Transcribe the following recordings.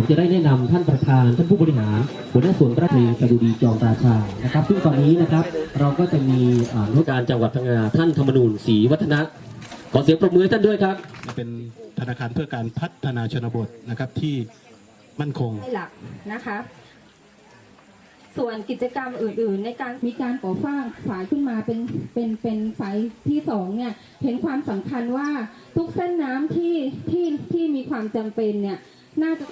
ผมจะได้แนะนำท่านประธานท่านผู้บริหารหัวหน้าส่วนราชการสดุดีจอมราชานะครับ ซึ่งตอนนี้นะครับเราก็จะมีอ่าผู้การจังหวัดพังงาท่านธรรมนูญศรีวัฒนะขอเสียงปรบมือให้ท่านด้วยครับเป็นธนาคารเพื่อการพัฒนาชนบทนะครับที่มั่นคงให้หลักนะคะส่วนกิจกรรมอื่น ๆ ในการมีการก่อสร้างฝายขึ้นมาเป็นเป็นเป็นฝายที่สองเนี่ยเห็นความสำคัญว่าทุกเส้นน้ำที่ที่ที่มีความจำเป็นเนี่ย น่าจะ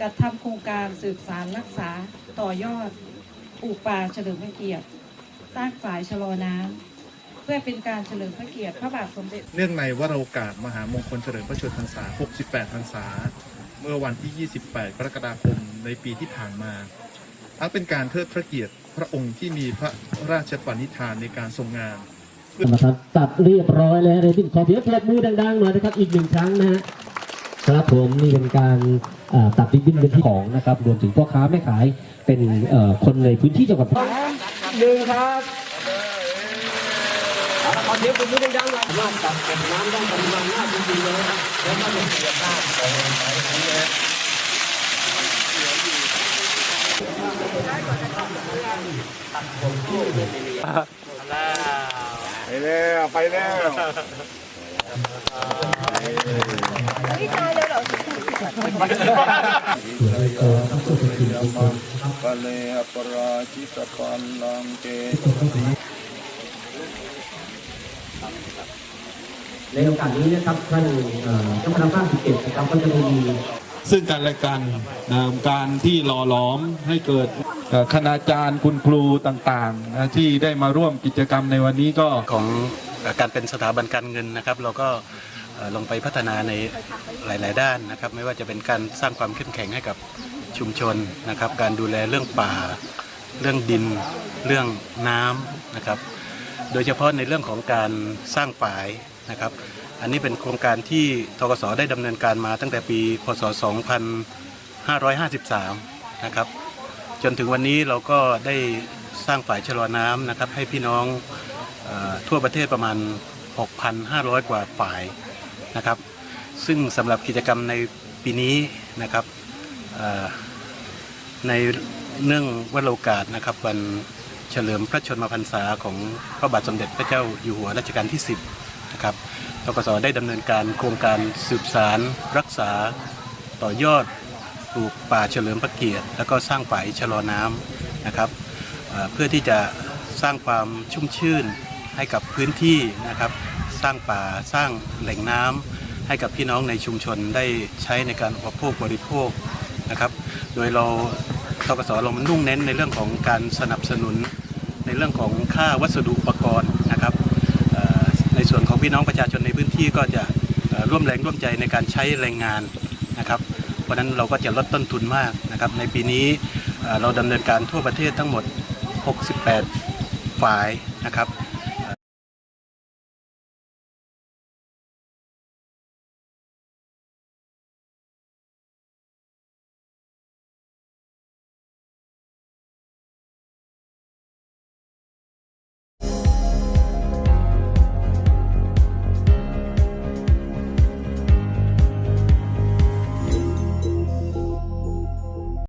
จัดทำโครงการสืบสารรักษาต่อยอดปลูกป่าเฉลิมพระเกียรติ สร้างฝายชะลอน้ำเพื่อเป็นการเฉลิมพระเกียรติพระบาทสมเด็จ เนื่องในวโรกาสมหามงคลเฉลิมพระชนมพรรษา 68 พรรษา เมื่อวันที่ 28 กรกฎาคมในปีที่ผ่านมาทั้งเป็นการเทิดพระเกียรติพระองค์ที่มีพระราชปณิธานในการทรงงานนะครับตัดเรียบร้อยแล้วเลยที่ขอเสียงปรบมือดังๆหน่อยนะครับอีกหนึ่งครั้งนะฮะครับผมนี่เป็นการเอ่อตัดริบบิ้นเป็นที่ของนะครับ รวมถึงพ่อค้าแม่ขายเป็นเอ่อคนในพื้นที่จังหวัด หนึ่งครับเอาละขอเสียงปรบมือดังๆหน่อยว่าตัดเก็บน้ำได้ปริมาณมากจริงๆเลยนะครับแล้วก็เป็นเกียรติมากของสายนี้นะฮะไปแล้วไปแล้ว กะเลอปราชิตปันลังเกในโอกาสนี้นะครับท่านเอ่อเจ้าคณะภาคสิบเอ็ดนะครับก็จะมีซึ่งกันและกันนะการที่หล่อหลอมให้เกิดคณาจารย์คุณครูต่างๆนะที่ได้มาร่วมกิจกรรมในวันนี้ก็ของการเป็นสถาบันการเงินนะครับ เราก็เอ่อลงไปพัฒนาในหลาย ๆ ด้านนะครับ ไม่ว่าจะเป็นการสร้างความเข้มแข็งให้กับ ชุมชนนะครับ การดูแลเรื่องป่า เรื่องดิน เรื่องน้ำนะครับ โดยเฉพาะในเรื่องของการสร้างฝายนะครับ อันนี้เป็นโครงการที่ทกสได้ดำเนินการมาตั้งแต่ปี พศ 2553 นะครับ จนถึงวันนี้เราก็ได้สร้างฝายชะลอน้ำนะครับ ให้พี่น้องออทั่วประเทศประมาณ 6,500 กว่าฝายนะครับ ซึ่งสำหรับกิจกรรมในปีนี้นะครับ ในเนื่องวันโอกาสนะครับวันเฉลิมพระชนมพรรษาของพระบาทสมเด็จพระเจ้าอยู่หัวรัชกาลที่ 10 นะครับทกสได้ดำเนินการโครงการสืบสาร รักษาต่อยอดปลูกป่าเฉลิมพระเกียรติ แล้วก็สร้างฝ่ายชะลอน้ำนะครับเพื่อที่จะสร้างความชุ่มชื่นให้กับพื้นที่นะครับสร้างป่าสร้างแหล่งน้ำให้กับพี่น้องในชุมชนได้ใช้ในการอุปโภคบริโภค นะครับ โดยเราทกสเรามันุ่งเน้นในเรื่องของการสนับสนุนในเรื่องของค่าวัสดุอุปกรณ์นะครับในส่วนของพี่น้องประชาชนในพื้นที่ก็จะร่วมแรงร่วมใจในการใช้แรงงานนะครับเพราะนั้นเราก็จะลดต้นทุนมากนะครับในปีนี้เอ่อเราดำเนินการทั่วประเทศทั้งหมด 68 ฝ่ายนะครับ